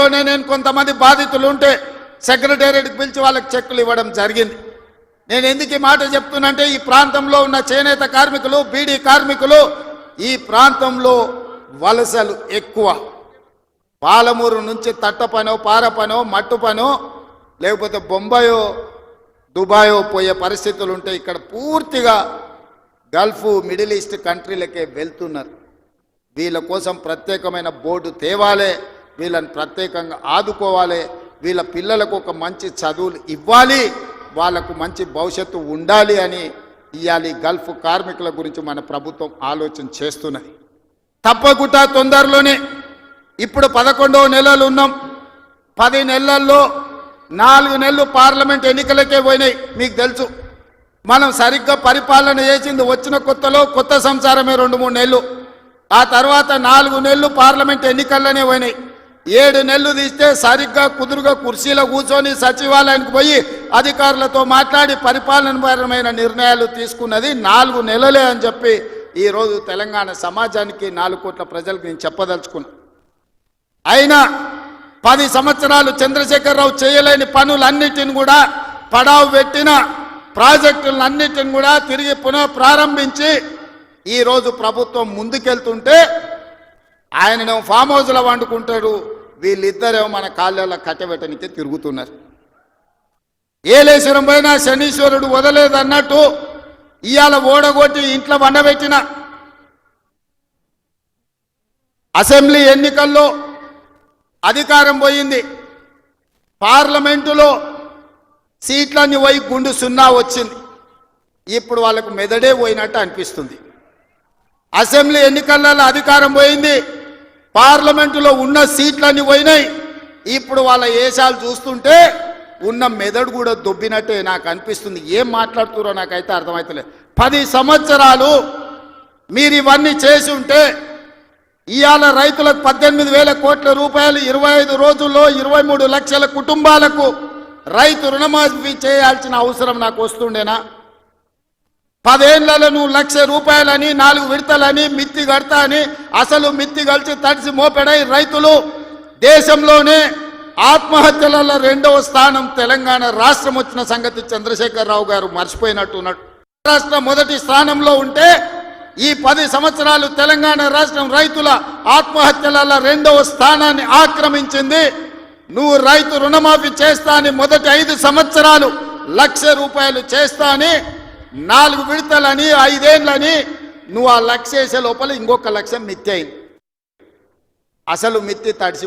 ప్రాంతంలోనే నేను కొంతమంది బాధితులు ఉంటే సెక్రటేరియట్కి పిలిచి వాళ్ళకి చెక్కులు ఇవ్వడం జరిగింది. నేను ఎందుకు ఈ మాట చెప్తున్నంటే ఈ ప్రాంతంలో ఉన్న చేనేత కార్మికులు బీడీ కార్మికులు ఈ ప్రాంతంలో వలసలు ఎక్కువ. పాలమూరు నుంచి తట్ట పనో పార పనో మట్టు పనో లేకపోతే బొంబాయో దుబాయో పోయే పరిస్థితులు ఉంటే ఇక్కడ పూర్తిగా గల్ఫ్ మిడిల్ ఈస్ట్ కంట్రీలకే వెళ్తున్నారు. వీళ్ళ కోసం ప్రత్యేకమైన బోర్డు తేవాలే. వీళ్ళని ప్రత్యేకంగా ఆదుకోవాలి. వీళ్ళ పిల్లలకు ఒక మంచి చదువులు ఇవ్వాలి. వాళ్ళకు మంచి భవిష్యత్తు ఉండాలి అని ఇవాళ గల్ఫ్ కార్మికుల గురించి మన ప్రభుత్వం ఆలోచన చేస్తున్నది. తప్పకుండా తొందరలోనే ఇప్పుడు పదకొండవ నెలలు ఉన్నాం. పది నెలల్లో నాలుగు నెలలు పార్లమెంట్ ఎన్నికలకే పోయినాయి మీకు తెలుసు. మనం సరిగ్గా పరిపాలన చేసింది వచ్చిన కొత్తలో కొత్త సంసారమే రెండు మూడు నెలలు. ఆ తర్వాత నాలుగు నెలలు పార్లమెంట్ ఎన్నికల్లోనే పోయినాయి. ఏడు నెలలు తీస్తే సరిగ్గా కుదురుగా కుర్చీలో కూర్చొని సచివాలయానికి పోయి అధికారులతో మాట్లాడి పరిపాలనపరమైన నిర్ణయాలు తీసుకున్నది నాలుగు నెలలే అని చెప్పి ఈరోజు తెలంగాణ సమాజానికి నాలుగు కోట్ల ప్రజలకు నేను చెప్పదలుచుకున్నా. అయినా పది సంవత్సరాలు చంద్రశేఖరరావు చేయలేని పనులన్నిటిని కూడా పడావు పెట్టిన ప్రాజెక్టులన్నిటిని కూడా తిరిగి పునః ప్రారంభించి ఈరోజు ప్రభుత్వం ముందుకెళ్తుంటే ఆయననేమో ఫామ్ హౌస్లో వండుకుంటాడు. వీళ్ళిద్దరేమో మన కాళ్ళలో కట్టబెట్టనికే తిరుగుతున్నారు. ఏలేశ్వరం పోయినా శనీశ్వరుడు వదలేదన్నట్టు ఇవాళ ఓడగొట్టి ఇంట్లో వండబెట్టిన అసెంబ్లీ ఎన్నికల్లో అధికారం పోయింది. పార్లమెంటులో సీట్లన్నీ పోయి గుండు సున్నా వచ్చింది. ఇప్పుడు వాళ్ళకు మెదడే పోయినట్టు అనిపిస్తుంది. అసెంబ్లీ ఎన్నికలలో అధికారం పోయింది. పార్లమెంటులో ఉన్న సీట్లన్నీ పోయినాయి. ఇప్పుడు వాళ్ళ ఏషాలు చూస్తుంటే ఉన్న మెదడు కూడా దొబ్బినట్టే నాకు అనిపిస్తుంది. ఏం మాట్లాడుతున్నారో నాకైతే అర్థమవుతలేదు పది సంవత్సరాలు మీరు ఇవన్నీ చేసి ఉంటే ఇవాళ రైతులకు పద్దెనిమిది వేల కోట్ల రూపాయలు ఇరవై ఐదు రోజుల్లో ఇరవై మూడు లక్షల కుటుంబాలకు రైతు రుణమాఫీ చేయాల్సిన అవసరం నాకు వస్తుండేనా? పదేళ్ళలో నువ్వు లక్ష రూపాయలని నాలుగు విడతలని మిత్తి కడతా అని అసలు మిత్తి కలిసి తడిసి మోపెడై రైతులు దేశంలోనే ఆత్మహత్యలలో రెండవ స్థానం తెలంగాణ రాష్ట్రం వచ్చిన సంగతి చంద్రశేఖరరావు గారు మర్చిపోయినట్టున్నాడు రాష్ట్రం మొదటి స్థానంలో ఉంటే ఈ పది సంవత్సరాలు తెలంగాణ రాష్ట్రం రైతుల ఆత్మహత్యల రెండవ స్థానాన్ని ఆక్రమించింది. నువ్వు రైతు రుణమాఫీ చేస్తా అని మొదటి ఐదు సంవత్సరాలు లక్ష రూపాయలు చేస్తా అని నాలుగు విడతలని ఐదేళ్ళని నువ్వు ఆ లక్ష వేసే లోపల ఇంకొక లక్ష మిత్తి అయింది అసలు మిత్తి తడిసి